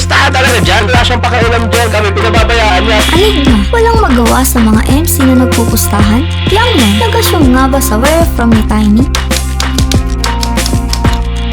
pustahan talaga dyan. Wala siyang pakialam dyan. Kami pinababayaan niya. Enigma, walang magawa sa mga MC na nagpupustahan? Youngman, nag-assume nga ba sa Where From ni Tiny?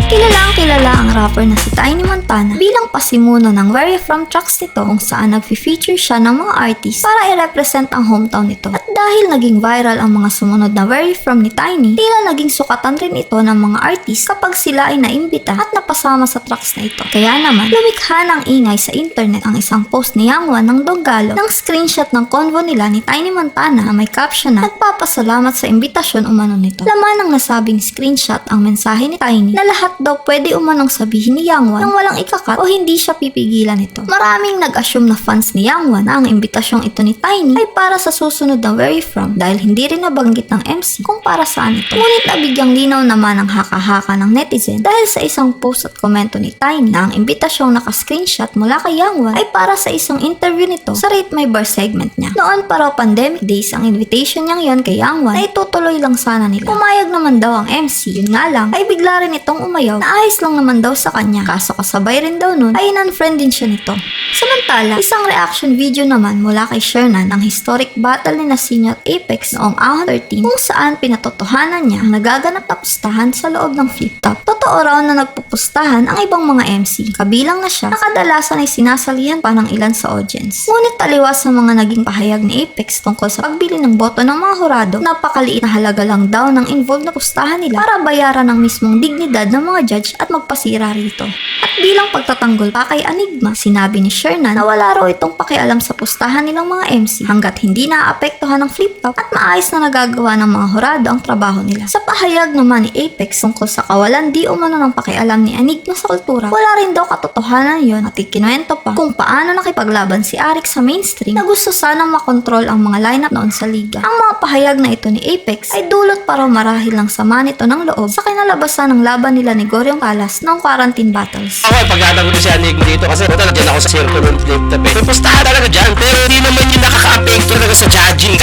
Kilalang kilala ang rapper na si Tiny Montana bilang pasimuno ng Where From tracks nito kung saan nag-feature siya ng mga artist para i-represent ang hometown nito. At dahil naging viral ang mga sumunod na You From ni Tiny, tila naging sukatan rin ito ng mga artist kapag sila ay naimbita at napasama sa tracks na ito. Kaya naman, lumikha ng ingay sa internet ang isang post ni Yangwan ng Donggalo ng screenshot ng convo nila ni Tiny Montana na may caption na nagpapasalamat sa imbitasyon umano nito. Laman ng nasabing screenshot ang mensahe ni Tiny na lahat daw pwede umanong sabihin ni Yangwan nang walang ikakat o hindi siya pipigilan nito. Maraming nag-assume na fans ni Yangwan na ang imbitasyong ito ni Tiny ay para sa susunod na Where You From dahil hindi rin nabanggit ng MC kung para saan ito. Ngunit nabigyang linaw naman ang haka-haka ng netizen dahil sa isang post at komento ni Tiny na ang imbitasyong naka-screenshot mula kay Yangwan ay para sa isang interview nito sa Rate My Bar segment niya. Noon pa raw pandemic days ang invitation niyang yon kay Yangwan na itutuloy lang sana nila. Pumayag naman daw ang MC, yun nga lang ay bigla rin itong umayaw na ayos lang naman daw sa kanya. Kaso kasabay rin daw nun ay in-unfriend din siya nito. Samantala, isang reaction video naman mula kay Shernan ang historic battle ni Nasino at Apex noong ahon 13 kung saan pinatotohanan niya ang nagaganap na pustahan sa loob ng flip top. Totoo raw na nagpupustahan ang ibang mga MC. Kabilang na siya na kadalasan ay sinasalihan pa ng ilan sa audience. Ngunit taliwas sa mga naging pahayag ni Apex tungkol sa pagbili ng boto ng mga hurado, napakaliit na halaga lang daw ng involved na pustahan nila para bayaran ng mismong dignidad ng mga judge at magpasira rito. At bilang pagtatanggol pa kay Enigma, sinabi ni Shernan na wala raw itong pakialam sa pustahan nilang mga MC hanggat hindi naapektuhan ng flip top at maayos na nagagawa ng mga hurado ang trabaho nila. Sa pahayag naman ni Apex tungkol sa kawalan di umano ng pakialam ni Enigma sa kultura, wala rin daw katotohanan yon at ikinuwento pa kung paano nakipaglaban si Arik sa mainstream na gusto sanang makontrol ang mga lineup noon sa liga. Ang mga pahayag na ito ni Apex ay dulot pa raw marahil ng sama nito ng loob sa kinalabasan ng laban nila ni Goriong Kalas noong quarantine battles. Ako, pagkatang ko si Enigma dito kasi puta nandiyan ako sa circle ng flip top eh. May pustahan talaga dyan. Pero hindi naman yung nakaka-apekto talaga sa judging.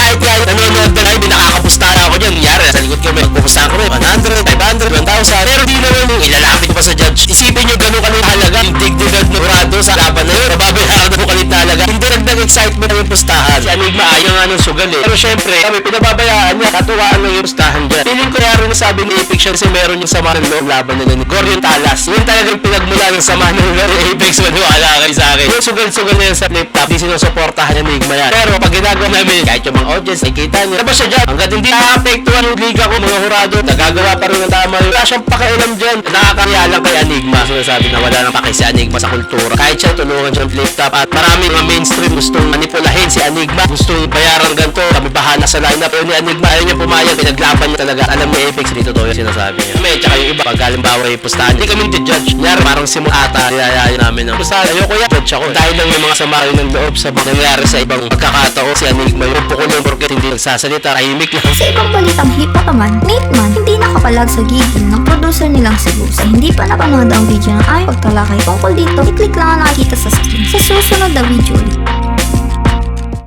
Yari, nasa likod ko, may pupustahan ko rin. 100, 500, 1,000. Pero di naman yung ilalapit pa sa judge. Isipin excitement ng pustahan. Si Enigma ayaw nga ng sugal eh. Pero syempre, kami pinababayaan niya. Katuwaan lang yung pustahan dyan. Feeling ko yari na sabi ni Apex siya kasi meron yung sama ng loob laban nila ni Gorion Talas. Yun talagang pinagmula ng sama ng loob ni Apex. Maniwala kayo sa akin. Yung sugal-sugal na yan sa flip top, di sinusuportahan yung Enigma yan. Pero pag ginagawa namin, kahit yung mga audience, nakikita niyo, labas siya dyan. Hanggat hindi nakapektuhan yung liga ko, mga hurado, nagagawa pa rin ng tama. Wala siyang pakialam dyan. Nakakaya lang kay Enigma. Sinasabi na wala nang paki si Enigma sa kultura. Kahit siya tulungan siyang flip top at marami mga mainstream gustong manipulahin si Enigma. Gustong bayaran ganito. Kami bahala sa lineup. Pero ni Enigma, ayaw niya pumayag. Pinaglaban niya talaga. Alam ni Apex, dito to yung sinasabi niya. May, tsaka yung iba, pag halimbawa yung pustahan, hindi kami judge. Kunyari, parang simul ata, nilayayan namin ng pustahan. Ayoko yan, judge ako. Dahil lang yung mga samarin ng loob sa mga nangyari sa ibang pagkakataon, si Enigma, yung pukulong porket hindi nagsasalita, tahimik lang. Sa ibang balitang hip-hop naman, Nate Man hindi nakapalag sa giging ng producer nilang Cebu. Sa hindi pa napanood ang video ng aming pagtalakay tungkol dito, i-click lang ang nakikita sa screen sa susunod na video ulit.